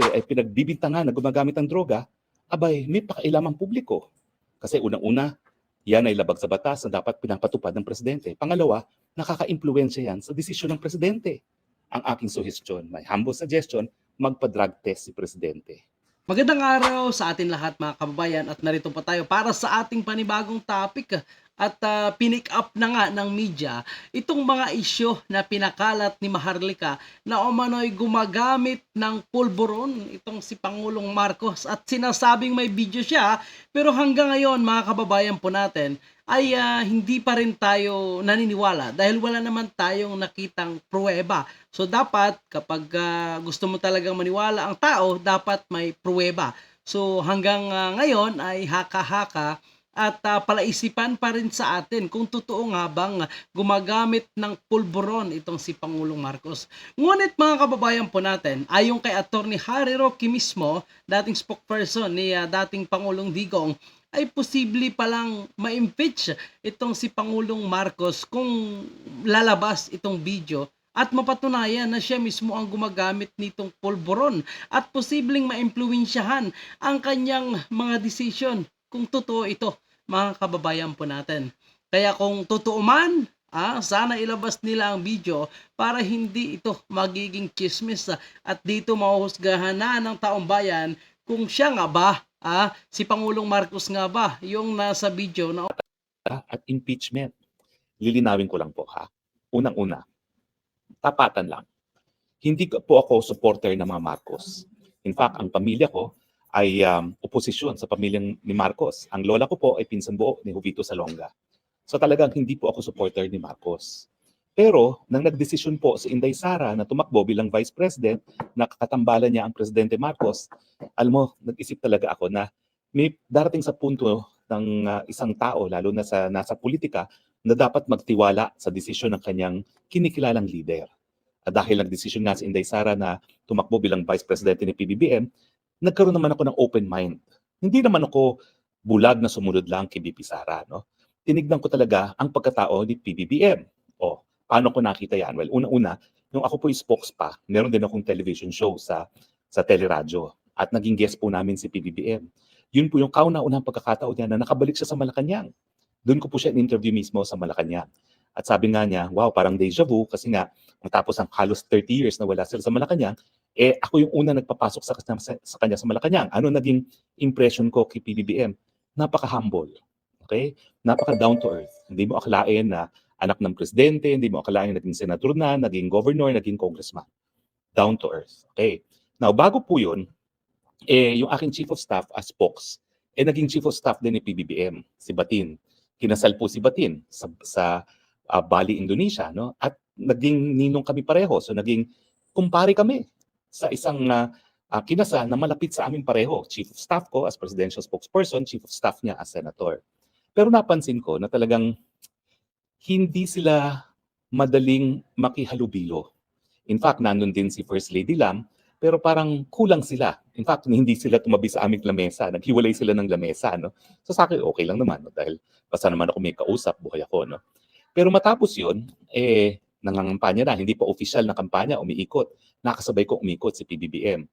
ay pinagbibintangan na gumagamit ng droga, abay, may pakailamang publiko. Kasi unang-una, yan ay labag sa batas na dapat pinapatupad ng presidente. Pangalawa, nakaka-impluensya yan sa desisyon ng presidente. Ang aking suggestion, my humble suggestion, magpa-drug test si presidente. Magandang araw sa atin lahat mga kababayan at narito pa tayo para sa ating panibagong topic at uh, pinick up na nga ng media itong mga isyo na pinakalat ni Maharlika na umano'y gumagamit ng pulburon itong si Pangulong Marcos at sinasabing may video siya pero hanggang ngayon mga kababayan po natin ay ah, hindi pa rin tayo naniniwala dahil wala naman tayong nakitang pruweba. So dapat kapag ah, gusto mo talagang maniwala ang tao, dapat may pruweba. So hanggang ah, ngayon ay haka-haka at ah, palaisipan pa rin sa atin kung totoo nga bang gumagamit ng pulburon itong si Pangulong Marcos. Ngunit mga kababayan po natin, ayon kay Attorney Harry Roque mismo, dating spokesperson ni ah, dating Pangulong Digong, ay posible palang ma-impeach itong si Pangulong Marcos kung lalabas itong video at mapatunayan na siya mismo ang gumagamit nitong pulburon at posibleng maimpluwensyahan ang kanyang mga decision kung totoo ito mga kababayan po natin. Kaya kung totoo man, ah, sana ilabas nila ang video para hindi ito magiging chismis ah, at dito mahuhusgahan na ng taong bayan kung siya nga ba, ah, si Pangulong Marcos nga ba, yung nasa video na at impeachment. Lilinawin ko lang po ha. Unang-una, tapatan lang. Hindi po ako supporter ng mga Marcos. In fact, ang pamilya ko ay um, oposisyon sa pamilyang ni Marcos. Ang lola ko po ay pinsan buo ni Jovito Salonga. So talagang hindi po ako supporter ni Marcos. Pero nang nagdesisyon po si Inday Sara na tumakbo bilang Vice President, nakakatambalan niya ang Presidente Marcos, alam mo, nag-isip talaga ako na may darating sa punto ng uh, isang tao, lalo na sa nasa politika, na dapat magtiwala sa desisyon ng kanyang kinikilalang leader. At dahil nagdesisyon nga si Inday Sara na tumakbo bilang Vice President ni PBBM, nagkaroon naman ako ng open mind. Hindi naman ako bulag na sumunod lang kay BP Sara. No? Tinignan ko talaga ang pagkatao ni PBBM. O, paano ko nakita yan? Well, una-una, nung ako po spokes pa, meron din akong television show sa sa teleradyo. At naging guest po namin si PBBM. Yun po yung kauna-unang pagkakataon niya na nakabalik siya sa Malacanang. Doon ko po siya in-interview mismo sa Malacanang. At sabi nga niya, wow, parang deja vu kasi nga matapos ang halos 30 years na wala sila sa Malacanang, eh ako yung una nagpapasok sa, sa, sa kanya sa Malacanang. Ano naging impression ko kay PBBM? Napaka-humble. Okay? Napaka-down to earth. Hindi mo akalain na anak ng presidente, hindi mo akalain na naging senador na, naging governor, naging congressman. Down to earth. Okay? Now, bago po yun, eh, yung aking chief of staff as spokes, eh naging chief of staff din ni PBBM, si Batin. Kinasal po si Batin sa, sa ah, Bali, Indonesia, no? At naging ninong kami pareho. So naging kumpare kami sa isang ah, ah, kinasal na malapit sa amin pareho. Chief of staff ko as presidential spokesperson, chief of staff niya as senator. Pero napansin ko na talagang hindi sila madaling makihalubilo. In fact, nandun din si First Lady Lam, pero parang kulang sila. In fact, hindi sila tumabi sa aming lamesa. Naghiwalay sila ng lamesa. No? So sa akin, okay lang naman. No? Dahil basta naman ako may kausap, buhay ako. No? Pero matapos yun, eh, nangangampanya na. Hindi pa official na kampanya, umiikot. Nakasabay ko umikot si PBBM.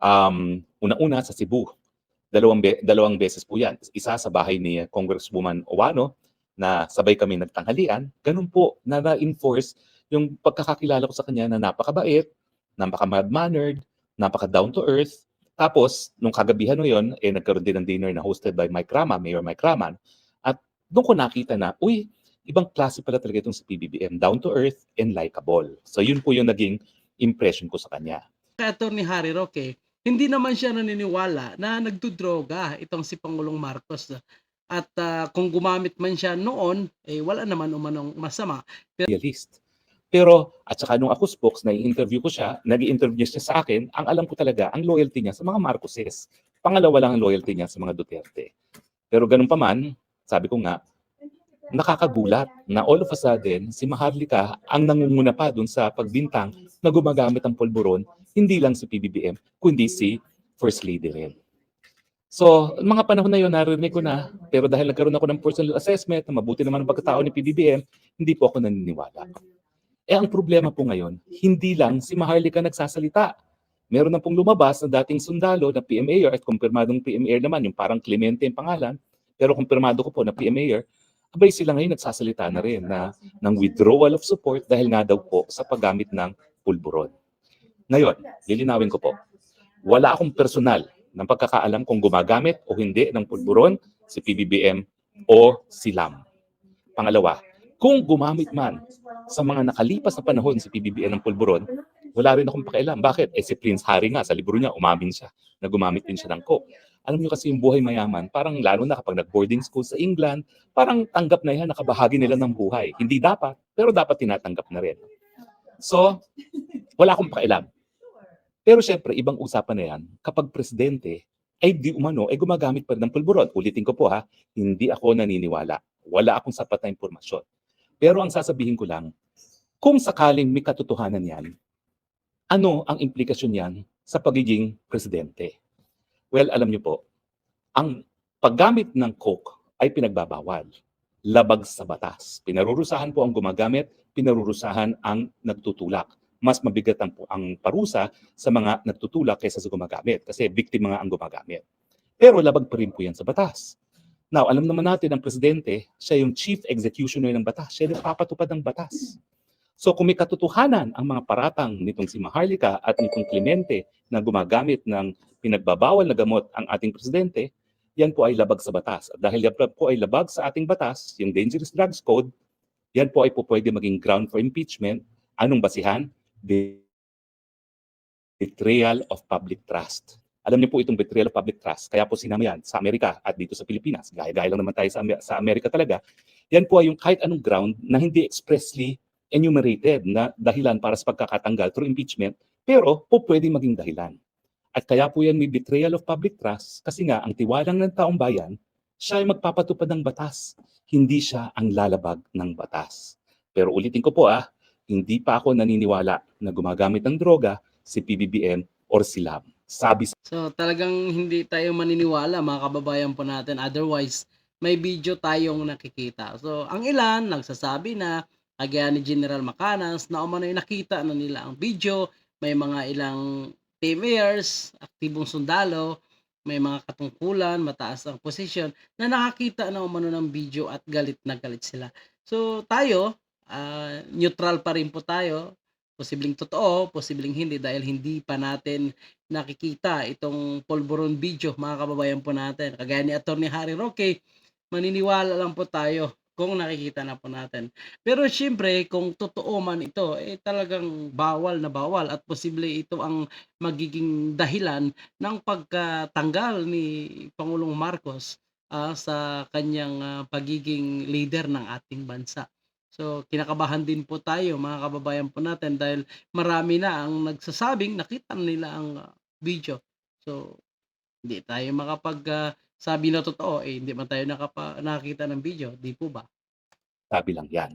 Um, una-una sa Cebu. Dalawang, be- dalawang beses po yan. Isa sa bahay ni Congresswoman Owano na sabay kami nagtanghalian. Ganun po na na-enforce yung pagkakakilala ko sa kanya na napakabait, napaka-mild-mannered, napaka-down to earth. Tapos, nung kagabihan no yon, eh, nagkaroon din ng dinner na hosted by Mike Rama, Mayor Mike Raman. At doon ko nakita na, uy, ibang klase pala talaga itong si PBBM, down to earth and likable. So yun po yung naging impression ko sa kanya. kay Atty. Harry Roque, hindi naman siya naniniwala na nagdudroga itong si Pangulong Marcos. At ah, kung gumamit man siya noon, eh wala naman umanong masama. realist. Pero, at saka nung ako spokes, na-interview ko siya, nag-interview siya sa akin, ang alam ko talaga, ang loyalty niya sa mga Marcoses. Pangalawa lang ang loyalty niya sa mga Duterte. Pero ganun pa man, sabi ko nga, nakakagulat na all of a sudden, si Maharlika ang nangunguna pa dun sa pagbintang na gumagamit ng polburon, hindi lang si PBBM, kundi si First Lady rin. So, mga panahon na yun, narinig ko na, pero dahil nagkaroon ako ng personal assessment na mabuti naman ang pagkatao ni PBBM, hindi po ako naniniwala. Eh ang problema po ngayon, hindi lang si Maharlika nagsasalita. meron na pong lumabas na dating sundalo na PMAR at kumpirmadong PMAR naman, yung parang Clemente yung pangalan, pero kumpirmado ko po na PMAR, abay sila ngayon nagsasalita na rin na ng withdrawal of support dahil nga daw po sa paggamit ng pulburon. Ngayon, lilinawin ko po, wala akong personal ng pagkakaalam kung gumagamit o hindi ng pulburon si PBBM o si LAM. Pangalawa, kung gumamit man sa mga nakalipas na panahon si PBBM ng pulburon, wala rin akong pakialam. Bakit? Eh si Prince Harry nga, sa libro niya, umamin siya na gumamit din siya ng coke. Alam niyo kasi yung buhay mayaman, parang lalo na kapag nag-boarding school sa England, parang tanggap na yan, nakabahagi nila ng buhay. Hindi dapat, pero dapat tinatanggap na rin. So, wala akong pakialam. Pero syempre, ibang usapan na yan, kapag presidente, ay di umano, ay gumagamit pa rin ng pulburon. Ulitin ko po ha, hindi ako naniniwala. Wala akong sapat na impormasyon. Pero ang sasabihin ko lang, kung sakaling may katotohanan yan, ano ang implikasyon niyan sa pagiging presidente? Well, alam niyo po, ang paggamit ng coke ay pinagbabawal. Labag sa batas. Pinarurusahan po ang gumagamit, pinarurusahan ang nagtutulak. Mas mabigat ang, ang parusa sa mga nagtutulak kaysa sa gumagamit kasi biktima nga ang gumagamit. Pero labag pa rin po yan sa batas. Now, alam naman natin ang presidente, siya yung chief executioner ng batas. Siya yung papatupad ng batas. So kung may katotohanan ang mga paratang nitong si Maharlika at nitong Clemente na gumagamit ng pinagbabawal na gamot ang ating presidente, yan po ay labag sa batas. At dahil yan po ay labag sa ating batas, yung Dangerous Drugs Code, yan po ay po pwede maging ground for impeachment. Anong basihan? Betrayal of public trust. Alam niyo po itong betrayal of public trust, kaya po sinama yan sa Amerika at dito sa Pilipinas. Gaya-gaya lang naman tayo sa, sa Amerika talaga. Yan po ay yung kahit anong ground na hindi expressly enumerated na dahilan para sa pagkakatanggal through impeachment, pero po pwede maging dahilan. At kaya po yan may betrayal of public trust kasi nga ang tiwalang ng taong bayan, siya ay magpapatupad ng batas, hindi siya ang lalabag ng batas. Pero ulitin ko po ah, hindi pa ako naniniwala na gumagamit ng droga si PBBM or si LAM. Sabi sa So talagang hindi tayo maniniwala mga kababayan po natin. Otherwise, may video tayong nakikita. So ang ilan nagsasabi na kagaya ni General Macanas na umano yung nakita na nila ang video. May mga ilang PMAers, aktibong sundalo, may mga katungkulan, mataas ang posisyon na nakakita na umano ng video at galit na galit sila. So tayo, ah, neutral pa rin po tayo. Posibleng totoo, posibleng hindi dahil hindi pa natin nakikita itong polvoron video mga kababayan po natin. Kagaya ni Attorney Harry Roque, maniniwala lang po tayo kung nakikita na po natin. Pero syempre, kung totoo man ito, eh talagang bawal na bawal at posible ito ang magiging dahilan ng pagkatanggal ni Pangulong Marcos ah, sa kanyang ah, pagiging leader ng ating bansa. So, kinakabahan din po tayo mga kababayan po natin dahil marami na ang nagsasabing nakita nila ang ah, video. So, hindi tayo makapag ah, sabi na totoo, eh hindi man tayo nakapa, nakakita ng video, di po ba? sabi lang yan.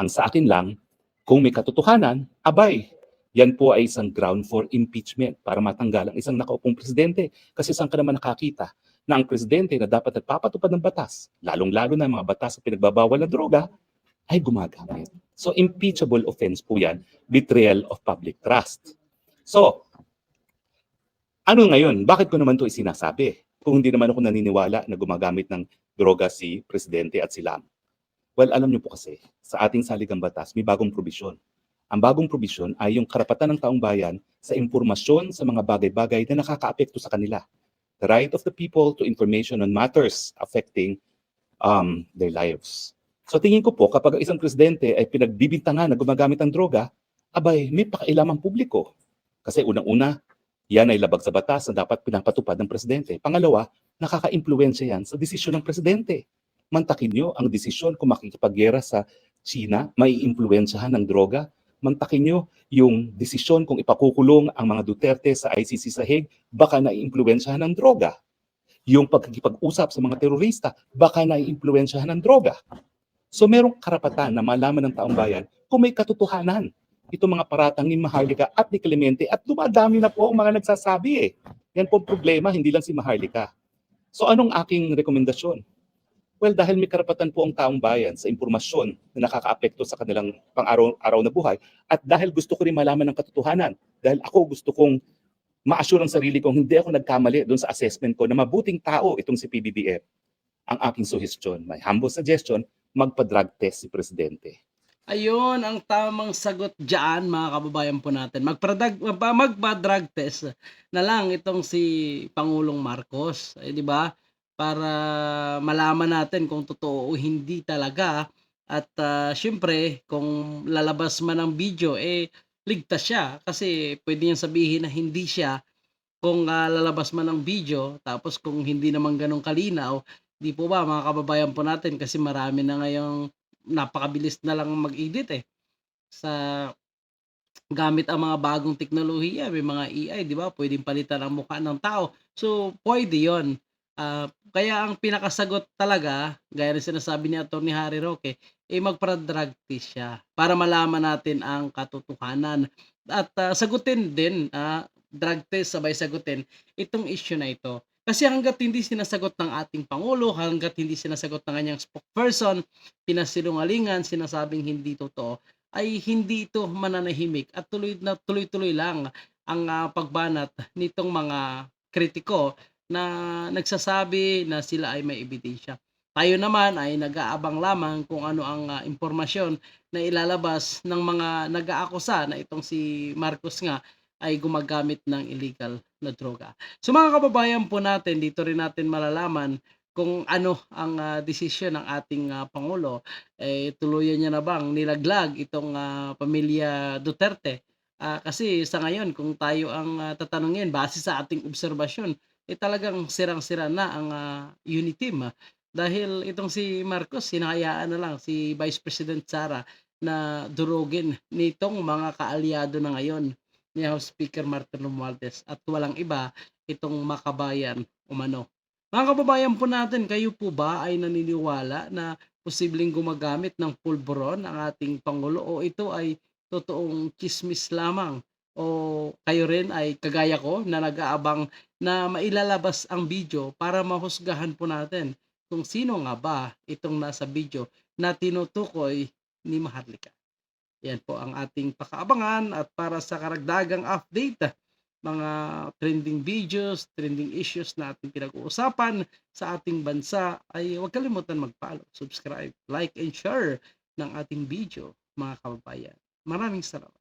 Ang sa akin lang, kung may katotohanan, abay, yan po ay isang ground for impeachment para matanggal ang isang nakaupong presidente. Kasi saan ka naman nakakita na ang presidente na dapat nagpapatupad ng batas, lalong-lalo na mga batas sa pinagbabawal na droga, ay gumagamit. So impeachable offense po yan, betrayal of public trust. So, ano ngayon? Bakit ko naman ito isinasabi? Kung hindi naman ako naniniwala na gumagamit ng droga si Presidente at si Lam. Well, alam niyo po kasi, sa ating saligang batas, may bagong probisyon. Ang bagong probisyon ay yung karapatan ng taong bayan sa impormasyon sa mga bagay-bagay na nakakaapekto sa kanila. The right of the people to information on matters affecting um, their lives. So tingin ko po, kapag ang isang presidente ay pinagbibintangan na gumagamit ng droga, abay, may pakailamang publiko. Kasi unang-una, yan ay labag sa batas na dapat pinapatupad ng presidente. Pangalawa, nakaka-impluensya yan sa desisyon ng presidente. Mantakin nyo ang desisyon kung makikipaggera sa China, may impluensyahan ng droga. Mantakin nyo yung desisyon kung ipakukulong ang mga Duterte sa ICC sa Hague, baka naiimpluensyahan ng droga. Yung pagkikipag-usap sa mga terorista, baka naiimpluensyahan ng droga. So merong karapatan na malaman ng taong bayan kung may katotohanan itong mga paratang ni Maharlika at ni Clemente at dumadami na po ang mga nagsasabi eh. Yan po ang problema, hindi lang si Maharlika. So anong aking rekomendasyon? Well, dahil may karapatan po ang taong bayan sa impormasyon na nakakaapekto sa kanilang pang-araw-araw na buhay at dahil gusto ko rin malaman ng katotohanan, dahil ako gusto kong ma-assure ang sarili kong hindi ako nagkamali doon sa assessment ko na mabuting tao itong si PBBM. Ang aking suggestion, my humble suggestion, magpa-drug test si Presidente. Ayun ang tamang sagot diyan mga kababayan po natin. Magpa-drug magpa- magpa-drug test na lang itong si Pangulong Marcos, eh, 'di ba? Para malaman natin kung totoo o hindi talaga at ah, syempre kung lalabas man ang video eh ligtas siya kasi pwede niyang sabihin na hindi siya kung ah, lalabas man ang video tapos kung hindi naman ganun kalinaw, di po ba mga kababayan po natin kasi marami na ngayong napakabilis na lang mag-edit eh. Sa gamit ang mga bagong teknolohiya, may mga AI, di ba? Pwedeng palitan ang mukha ng tao. So, pwede yon. Ah, kaya ang pinakasagot talaga, gaya ng sinasabi ni Atty. Harry Roque, eh magpa-drug test siya para malaman natin ang katotohanan. At ah, sagutin din, ah, drug test sabay sagutin itong issue na ito. Kasi hanggat hindi sinasagot ng ating Pangulo, hanggat hindi sinasagot ng kanyang spokesperson, pinasinungalingan, sinasabing hindi totoo, ay hindi ito mananahimik at tuloy na tuloy-tuloy lang ang ah, pagbanat nitong mga kritiko na nagsasabi na sila ay may ebidensya. Tayo naman ay nag-aabang lamang kung ano ang ah, impormasyon na ilalabas ng mga nag-aakusa na itong si Marcos nga ay gumagamit ng illegal na droga. So mga kababayan po natin, dito rin natin malalaman kung ano ang ah, desisyon ng ating ah, Pangulo. Eh, tuluyan niya na bang nilaglag itong ah, pamilya Duterte? Ah, kasi sa ngayon, kung tayo ang ah, tatanungin, base sa ating obserbasyon, eh talagang sirang-sira na ang ah, unity team. ah. Dahil itong si Marcos, hinahayaan na lang si Vice President Sara na durugin nitong mga kaalyado na ngayon ni House Speaker Martin Romualdez at walang iba itong makabayan umano. Mga kababayan po natin, kayo po ba ay naniniwala na posibleng gumagamit ng pulburon ang ating Pangulo o ito ay totoong chismis lamang? O kayo rin ay kagaya ko na nag-aabang na mailalabas ang video para mahusgahan po natin kung sino nga ba itong nasa video na tinutukoy ni Maharlika. Yan po ang ating pakaabangan at para sa karagdagang update, mga trending videos, trending issues na ating pinag-uusapan sa ating bansa ay huwag kalimutan mag-follow, subscribe, like, and share ng ating video mga kababayan. Maraming salamat.